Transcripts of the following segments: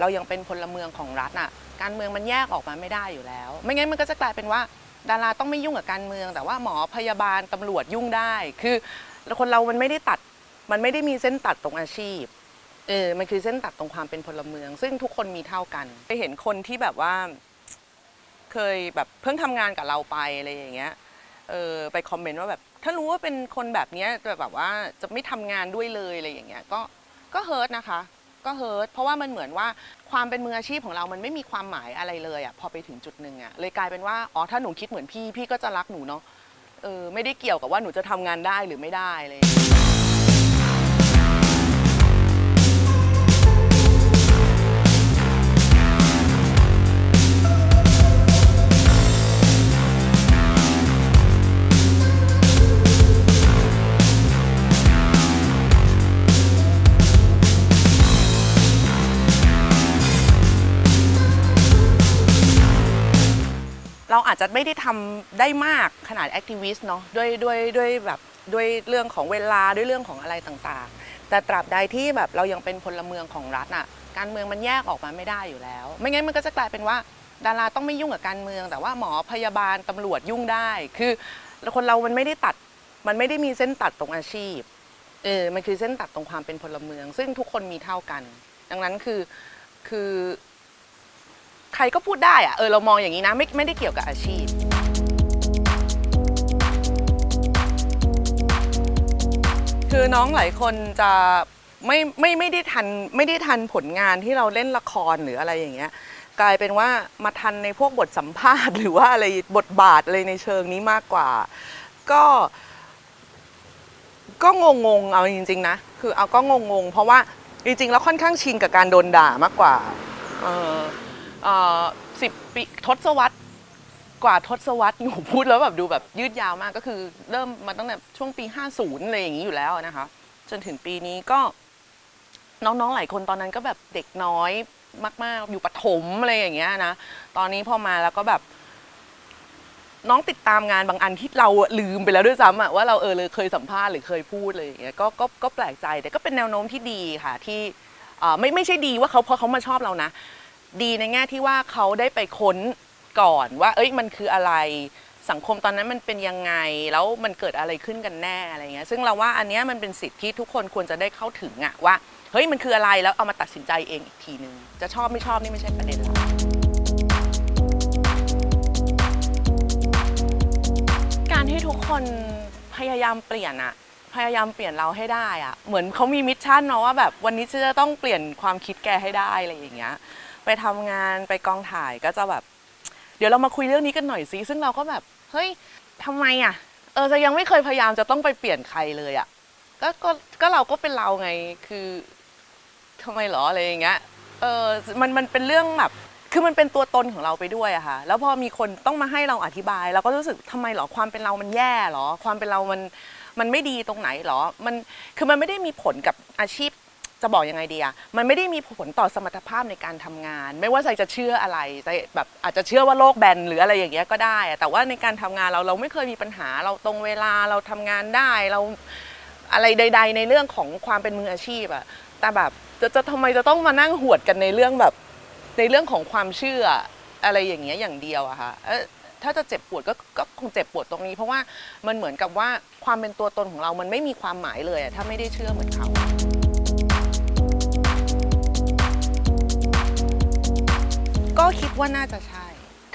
เรายังเป็นพลเมืองของรัฐอะ การเมืองมันแยกออกมาไม่ได้อยู่แล้ว ไม่งั้นมันก็จะกลายเป็นว่า ดาราต้องไม่ยุ่งกับการเมือง แต่ว่าหมอพยาบาลตำรวจยุ่งได้ คือคนเรามันไม่ได้ตัด มันไม่ได้มีเส้นตัดตรงอาชีพ เออ มันคือเส้นตัดตรงความเป็นพลเมือง ซึ่งทุกคนมีเท่ากัน ไปเห็นคนที่แบบว่า เคยแบบเพิ่งทำงานกับเราไปอะไรอย่างเงี้ย เออ ไปคอมเมนต์ว่าแบบ ถ้ารู้ว่าเป็นคนแบบเนี้ยแบบว่าจะไม่ทำงานด้วยเลยอะไรอย่างเงี้ย ก็ ก็เฮิร์ตนะคะ ก็เฮิร์ตเพราะว่ามันเหมือนว่าความเป็นมืออาชีพของเรามันไม่มีความหมายอะไรเลยอะพอไปถึงจุดหนึ่งอะเลยกลายเป็นว่าอ๋อถ้าหนูคิดเหมือนพี่พี่ก็จะรักหนูเนาะเออไม่ได้เกี่ยวกับว่าหนูจะทำงานได้หรือไม่ได้เลย ไม่ได้ทำได้มากขนาดแอคทิวิสต์เนาะด้วยด้วยด้วยแบบด้วยเรื่องของเวลาด้วยเรื่องของอะไรต่างๆ แต่ตราบใดที่แบบเรายังเป็นพลเมืองของรัฐอะการเมืองมันแยกออกมาไม่ได้อยู่แล้ว ไม่งั้นมันก็จะกลายเป็นว่าดาราต้องไม่ยุ่งกับการเมือง แต่ว่าหมอพยาบาลตำรวจยุ่งได้ คือคนเรามันไม่ได้ตัดมันไม่ได้มีเส้นตัดตรงอาชีพเออมันคือเส้นตัดตรงความเป็นพลเมือง ซึ่งทุกคนมีเท่ากัน ดังนั้นคือคือ ใครก็พูดได้อะเออเรามองอย่างนี้นะไม่ไม่ได้เกี่ยวกับอาชีพ คือน้องหลายคนจะไม่ไม่ไม่ได้ทันไม่ได้ทันผลงานที่เราเล่นละครหรืออะไรอย่างเงี้ยกลายเป็นว่ามาทันในพวกบทสัมภาษณ์ หรือว่าอะไรบทบาทอะไรในเชิงนี้มากกว่า ก็ก็งงงๆเอาจริง ๆ นะ คือเอาก็งงงๆเพราะว่าจริงๆแล้วค่อนข้างชินกับการโดนด่ามากกว่า เออ สิบปีทศวรรษกว่าทศวรรษหนูพูดแล้วแบบดูแบบยืดยาวมากก็คือเริ่มมาตั้งแต่ช่วงปี 50อะไรอย่างนี้อยู่แล้วนะคะ จนถึงปีนี้ก็ น้องๆหลายคนตอนนั้นก็แบบเด็กน้อยมาก ๆ อยู่ปฐมอะไรอย่างเงี้ยนะ ตอนนี้พอมาแล้วก็แบบ น้องติดตามงานบางอันที่เราลืมไปแล้วด้วยซ้ำอะว่าเราเออเลยเคยสัมภาษณ์หรือเคยพูดเลยอย่างเงี้ยก็ก็ก็แปลกใจแต่ก็เป็นแนวโน้มที่ดีค่ะ ที่อ่อไม่ไม่ใช่ดีว่าเขาเพราะเขามาชอบเรานะ ดีในแง่ที่ว่าเขาได้ไปค้นก่อนว่า เอ้ยมันคืออะไรสังคมตอนนั้นมันเป็นยังไงแล้วมันเกิดอะไรขึ้นกันแน่อะไรเงี้ยซึ่งเราว่าอันเนี้ยมันเป็นสิทธิที่ทุกคนควรจะได้เข้าถึงอะว่าเฮ้ยมันคืออะไรแล้วเอามาตัดสินใจเองอีกทีนึง จะชอบไม่ชอบนี่ไม่ใช่ประเด็นหลักการที่ทุกคนพยายามเปลี่ยนอะพยายามเปลี่ยนเราให้ได้อะเหมือนเขามีมิชชั่นเนาะว่าแบบวันนี้จะต้องเปลี่ยนความคิดแกให้ได้อะไรอย่างเงี้ย ไปทำงานไปกองถ่ายก็จะแบบ เดี๋ยวเรามาคุยเรื่องนี้กันหน่อยสิซึ่งเราก็แบบเฮ้ยทำไมอะเออจะยังไม่เคยพยายามจะต้องไปเปลี่ยนใครเลยอะก็ก็ก็เราก็เป็นเราไงคือทำไมหรออะไรอย่างเงี้ยเออมันมันเป็นเรื่องแบบ คือมันเป็นตัวตนของเราไปด้วยอะค่ะ แล้วพอมีคนต้องมาให้เราอธิบาย เราก็รู้สึกทำไมหรอความเป็นเรามันแย่หรอ ความเป็นเรามันมันไม่ดีตรงไหนหรอ มันคือมันไม่ได้มีผลกับอาชีพ จะบอกยังไงดีอะมันไม่ได้มีผลต่อสมรรถภาพในการทำงาน ไม่ว่าใจจะเชื่ออะไรใจแบบอาจจะเชื่อว่าโลกแบนหรืออะไรอย่างเงี้ยก็ได้อะแต่ว่าในการทำงานเราเราไม่เคยมีปัญหาเราตรงเวลาเราทำงานได้เราอะไรใด ๆ ในเรื่องของความเป็นมืออาชีพอะแต่แบบจะจะทำไมจะต้องมานั่งหวดกันในเรื่องแบบในเรื่องของความเชื่ออะไรอย่างเงี้ยอย่างเดียวอะค่ะถ้าจะเจ็บปวดก็ก็คงเจ็บปวดตรงนี้ เพราะว่ามันเหมือนกับว่าความเป็นตัวตนของเรามันไม่มีความหมายเลยอะถ้าไม่ได้เชื่อเหมือนเขา ว่าน่าจะใช่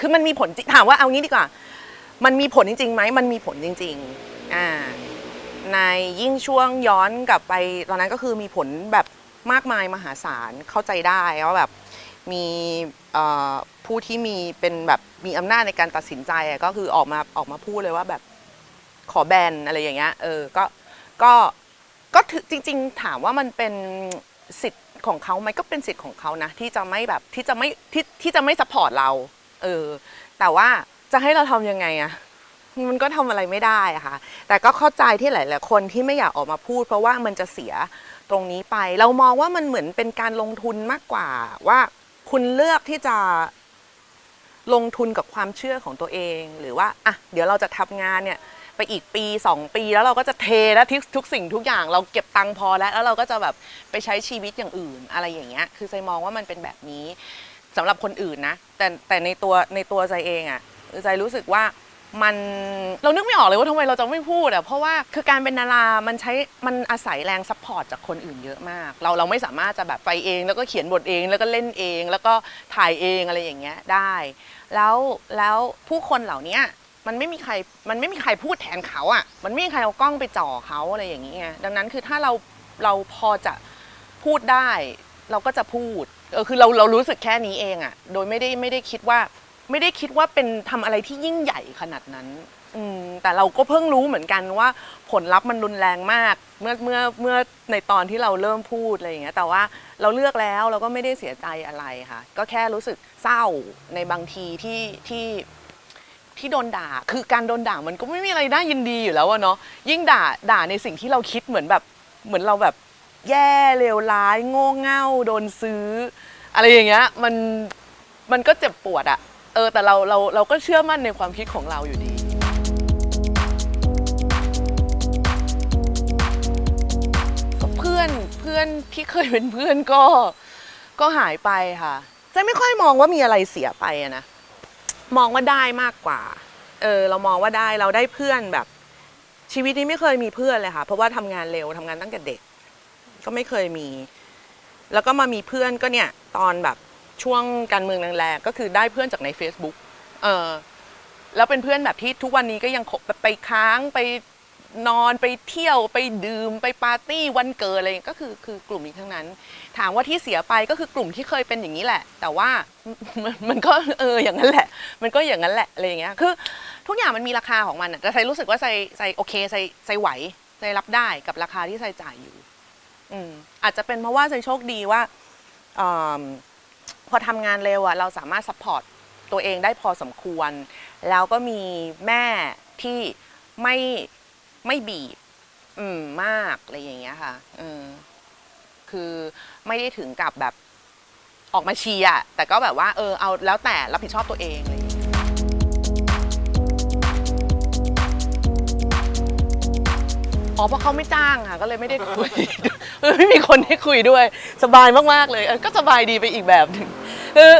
คือมันมีผลจริงถามว่าเอางี้ดีกว่า มันมีผลจริงๆไหมมันมีผลจริง ๆ อ่า ในยิ่งช่วงย้อนกลับไปตอนนั้นก็คือมีผลแบบมากมายมหาศาลเข้าใจได้ว่าแบบมีผู้ที่มีเป็นแบบมีอำนาจในการตัดสินใจก็คือออกมาออกมาพูดเลยว่าแบบขอแบนอะไรอย่างเงี้ยเออก็ก็ก็จริง ๆ ถามว่ามันเป็นสิทธิ ของเขาไหมก็เป็นสิทธิ์ของเขานะที่จะไม่แบบที่จะไม่ที่ที่จะไม่สปอร์ตเรา เออ แต่ว่าจะให้เราทำยังไงอะมันก็ทำอะไรไม่ได้อะค่ะ แต่ก็เข้าใจที่หลาย ๆ คนที่ไม่อยากออกมาพูด เพราะว่ามันจะเสียตรงนี้ไป เรามองว่ามันเหมือนเป็นการลงทุนมากกว่า ว่าคุณเลือกที่จะลงทุนกับความเชื่อของตัวเอง หรือว่าอะเดี๋ยวเราจะทำงานเนี่ย ไปอีกปี 2 ปีแล้วเราก็จะเทแล้วทุกทุกสิ่งทุกอย่างเราเก็บตังค์พอแล้ว แล้วเราก็จะแบบไปใช้ชีวิตอย่างอื่นอะไรอย่างเงี้ยคือใจมองว่ามันเป็นแบบนี้สำหรับคนอื่นนะ แต่แต่ในตัวในตัวใจเองอะ่ะใจรู้สึกว่ามันเรานึกไม่ออกเลยว่าทำไมเราจะไม่พูดอะ่ะเพราะว่าคือการเป็นดารา มันใช้มันอาศัยแรงซัพพอร์ตจากคนอื่นเยอะมาก เราเราไม่สามารถจะแบบไปเอง แล้วก็เขียนบทเองแล้วก็เล่นเอง แล้วก็ถ่ายเองอะไรอย่างเงี้ยได้ แล้วแล้วผู้คนเหล่านี้ มันไม่มีใครมันไม่มีใครพูดแทนเขาอะ่ะ มันไม่มีใครเอากล้องไปจ่อเขาอะไรอย่างเงี้ยดังนั้นคือถ้าเราเราพอจะพูดได้ เราก็จะพูดเออคือเราเรารู้สึกแค่นี้เองอะ่ะ โดยไม่ได้ไม่ได้คิดว่าไม่ได้คิดว่าเป็นทำอะไรที่ยิ่งใหญ่ขนาดนั้นอืมแต่เราก็เพิ่งรู้เหมือนกันว่าผลลัพธ์มันรุนแรงมาก เมื่อเมื่อเมื่อในตอนที่เราเริ่มพูดอะไรอย่างเงี้ยแต่ว่าเราเลือกแล้วเราก็ไม่ได้เสียใจอะไรค่ะ ก็แค่รู้สึกเศร้าในบางทีที่ที่ ที่โดนด่า คือการโดนด่ามันก็ไม่มีอะไรน่ายินดีอยู่แล้วอะเนาะยิ่งด่าด่าในสิ่งที่เราคิดเหมือนแบบเหมือนเราแบบแย่เลวร้าย โง่เง่าโดนซื้อ อะไรอย่างเงี้ยมันมันก็เจ็บปวดอะเออแต่เราเราเราก็เชื่อมั่นในความคิดของเราอยู่ดีก็เพื่อนเพื่อนที่เคยเป็นเพื่อนก็ก็หายไปค่ะจะไม่ค่อยมองว่ามีอะไรเสียไปอะนะ มองว่าได้มากกว่า เออเรามองว่าได้เราได้เพื่อนแบบ ชีวิตนี้ไม่เคยมีเพื่อนเลยค่ะ เพราะว่าทำงานเร็วทำงานตั้งแต่เด็ก ก็ไม่เคยมี แล้วก็มามีเพื่อนก็เนี่ยตอนแบบช่วงการเมืองแรงๆก็คือได้เพื่อนจากใน Facebook เออแล้วเป็นเพื่อนแบบที่ทุกวันนี้ก็ยังไปค้างไป นอนไปเที่ยวไปดื่มไปปาร์ตี้วันเกิดอะไรก็คือคือกลุ่มนี้ทั้งนั้น ถามว่าที่เสียไปก็คือกลุ่มที่เคยเป็นอย่างนี้แหละ แต่ว่ามันมันก็เอออย่างนั้นแหละ มันก็อย่างนั้นแหละอะไรอย่างเงี้ยคือ ทุกอย่างมันมีราคาของมันอะแต่ใส่รู้สึกว่าใส่ใส่โอเคใส่ใส่ไหวใส่รับได้กับราคาที่ใส่จ่ายอยู่ อืมอาจจะเป็นเพราะว่าใส่โชคดีว่าอพอทำงานเร็วอะเราสามารถซัพพอร์ตตัวเองได้พอสมควร แล้วก็มีแม่ที่ไม่ ไม่บีบ อืมมากอะไรอย่างเงี้ยค่ะเออคือไม่ได้ถึงกับแบบออกมาเชียร์อะแต่ก็แบบว่า เออเอาแล้วแต่รับผิดชอบตัวเองเลย อ๋อเพราะเขาไม่จ้างค่ะ ก็เลยไม่ได้คุย ไม่มีคนให้คุยด้วย สบายมากๆเลยเออก็สบายดีไปอีกแบบหนึ่งคือ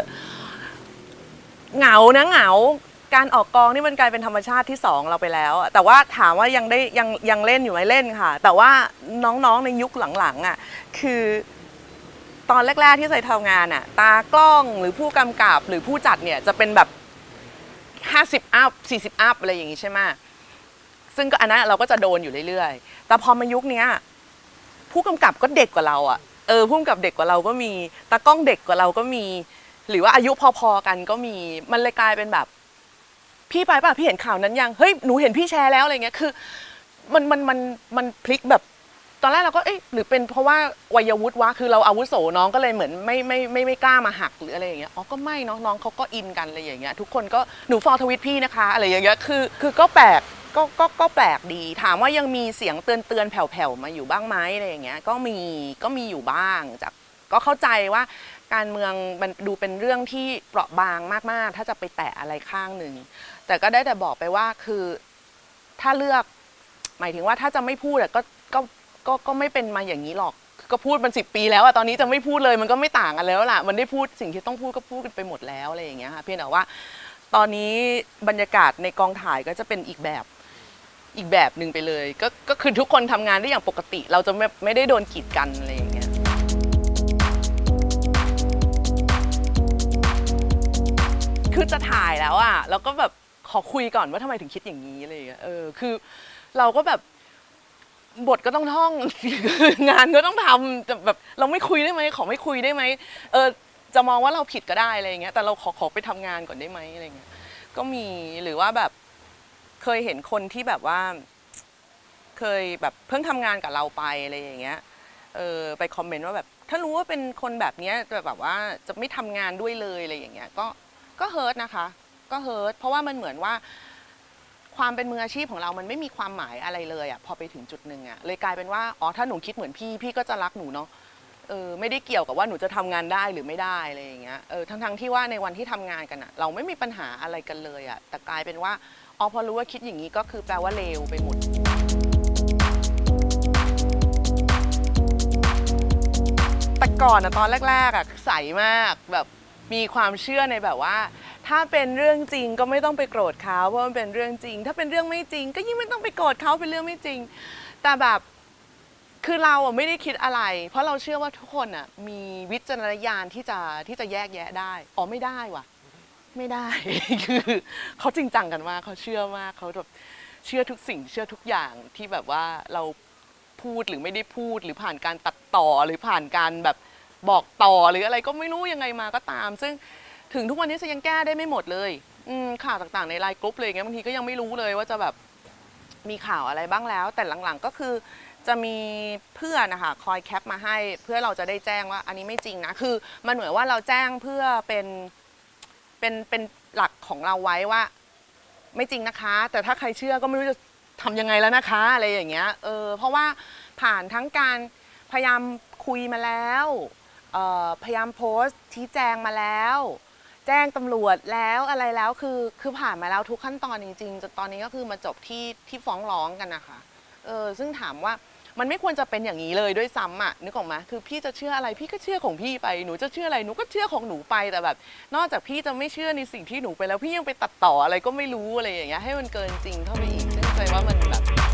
เหงานะเหงา การออกกองนี่มันกลายเป็นธรรมชาติที่สองเราไปแล้วอะแต่ว่าถามว่ายังได้ยังยังเล่นอยู่ไหมเล่นค่ะ แต่ว่าน้องๆในยุคหลังๆอะคือตอนแรก ๆที่ใส่ทำงานอะตากล้องหรือผู้กำกับหรือผู้จัดเนี่ยจะเป็นแบบ 50 อัพ 40 อัพอะไรอย่างงี้ใช่ไหมซึ่งก็อันนั้นเราก็จะโดนอยู่เรื่อยๆ แต่พอมายุคเนี้ยผู้กำกับก็เด็กกว่าเราอะเออผู้กำกับเด็กกว่าเราก็มีตากล้องเด็กกว่าเราก็มี หรือว่าอายุพอๆกันก็มีมันเลยกลายเป็นแบบ พี่ไปป่ะพี่เห็นข่าวนั้นยังเฮ้ยหนูเห็นพี่แชร์แล้วอะไรเงี้ยคือมันมันมันมันพลิกแบบ ตอนแรกเราก็เอ๊ะหรือเป็นเพราะว่าวัยวุฒิวะคือเราอาวุโสน้องก็เลยเหมือนไม่ไม่ไม่ไม่กล้ามาหักหรืออะไรอย่างเงี้ยอ๋อก็ไม่เนาะน้องเขาก็อินกันอะไรอย่างเงี้ยทุกคนก็หนูฟอลทวิตพี่นะคะอะไรอย่างเงี้ยคือคือก็แปลกก็ก็ก็แปลกดี ถามว่ายังมีเสียงเตือนเตือนแผ่วๆมาอยู่บ้างไหมอะไรอย่างเงี้ยก็มีก็มีอยู่บ้างจากก็เข้าใจว่าการเมืองมันดูเป็นเรื่องที่เปราะบางมากๆ ถ้าจะไปแตะอะไรข้างหนึ่ง แต่ก็ได้แต่บอกไปว่าคือถ้าเลือก หมายถึงว่าถ้าจะไม่พูดก็ก็ก็ก็ไม่เป็นมาอย่างนี้หรอก ก็พูดมันสิปีแล้วอะตอนนี้จะไม่พูดเลยมันก็ไม่ต่างกันแล้วล่ะ มันได้พูดสิ่งที่ต้องพูดก็พูดกันไปหมดแล้วอะไรอย่างเงี้ยค่ะเพียงแต่ว่า ตอนนี้บรรยากาศในกองถ่ายก็จะเป็นอีกแบบอีกแบบหนึ่งไปเลย ก็ก็คือทุกคนทำงานได้อย่างปกติ เราจะไม่ไม่ได้โดนกีดกันอะไรอย่างเงี้ยคือจะถ่ายแล้วอะแล้วก็แบบ ขอคุยก่อนว่าทำไมถึงคิดอย่างนี้อะไรอย่างเงี้ยเออคือเราก็แบบบทก็ต้องท่อง งานก็ต้องทำแต่แบบเราไม่คุยได้ไหมขอไม่คุยได้ไหมเออจะมองว่าเราผิดก็ได้อะไรอย่างเงี้ยแต่เราขอขอไปทำงานก่อนได้ไหมอะไรอย่างเงี้ยก็มีหรือว่าแบบเคยเห็นคนที่แบบว่า เคยแบบเพิ่งทำงานกับเราไปอะไรอย่างเงี้ยเออไปคอมเมนต์ว่าแบบถ้ารู้ว่าเป็นคนแบบเนี้ยจะแบบว่าจะไม่ทำงานด้วยเลยอะไรอย่างเงี้ยก็ก็เฮิร์ตนะคะ ก็เฮิร์ตเพราะว่ามันเหมือนว่า ความเป็นมืออาชีพของเรามันไม่มีความหมายอะไรเลยอะพอไปถึงจุดหนึ่งอะเลยกลายเป็นว่าอ๋อถ้าหนูคิดเหมือนพี่พี่ก็จะรักหนูเนาะเออไม่ได้เกี่ยวกับว่าหนูจะทำงานได้หรือไม่ได้อะไรอย่างเงี้ยเออทั้งทั้งที่ว่าในวันที่ทำงานกันอะเราไม่มีปัญหาอะไรกันเลยอะแต่กลายเป็นว่าอ๋อพอรู้ว่าคิดอย่างนี้ก็คือแปลว่าเลวไปหมดแต่ก่อนอะตอนแรกๆอะใสมากแบบมีความเชื่อในแบบว่า ถ้าเป็นเรื่องจริงก็ไม่ต้องไปโกรธเขาเพราะมันเป็นเรื่องจริง ถ้าเป็นเรื่องไม่จริง ก็ยิ่งไม่ต้องไปโกรธเขาเป็นเรื่องไม่จริง แต่แบบคือเราอะไม่ได้คิดอะไร เพราะเราเชื่อว่าทุกคนอะมีวิจารณญาณที่จะที่จะแยกแยะได้อ๋อไม่ได้ว่ะ ไม่ได้ คือเขาจริงจังกันมากเขาเชื่อมากเขาแบบเชื่อทุกสิ่งเชื่อทุกอย่างที่แบบว่าเราพูดหรือไม่ได้พูดหรือผ่านการตัดต่อหรือผ่านการแบบบอกต่อหรืออะไรก็ไม่รู้ยังไงมาก็ตาม ซึ่ง ถึงทุกวันนี้จะยังแก้ได้ไม่หมดเลยอืมข่าวต่างๆในไลน์กรุ๊ปเลยอย่างเงี้ยบางทีก็ยังไม่รู้เลยว่าจะแบบมีข่าวอะไรบ้างแล้ว แต่หลังๆก็คือจะมีเพื่อนนะคะคอยแคปมาให้ เพื่อเราจะได้แจ้งว่าอันนี้ไม่จริงนะคือ มันเหมือนว่าเราแจ้งเพื่อเป็นเป็นเป็นหลักของเราไว้ว่า ไม่จริงนะคะ แต่ถ้าใครเชื่อก็ไม่รู้จะทำยังไงแล้วนะคะ อะไรอย่างเงี้ยเออเพราะว่าผ่านทั้งการพยายามคุยมาแล้วออพยายามโพสต์ชี้แจงมาแล้ว แจ้งตำรวจแล้วอะไรแล้วคือคือผ่านมาแล้วทุกขั้นตอนจริงๆจนตอนนี้ก็คือมาจบที่ที่ฟ้องร้องกันนะคะเออซึ่งถามว่ามันไม่ควรจะเป็นอย่างนี้เลยด้วยซ้ำอะนึกออกไหมคือพี่จะเชื่ออะไรพี่ก็เชื่อของพี่ไปหนูจะเชื่ออะไรหนูก็เชื่อของหนูไปแต่แบบ นอกจากพี่จะไม่เชื่อในสิ่งที่หนูไปแล้วพี่ยังไปตัดต่ออะไรก็ไม่รู้อะไรอย่างเงี้ยให้มันเกินจริงเข้าไปอีกซึ่งใจว่ามันแบบ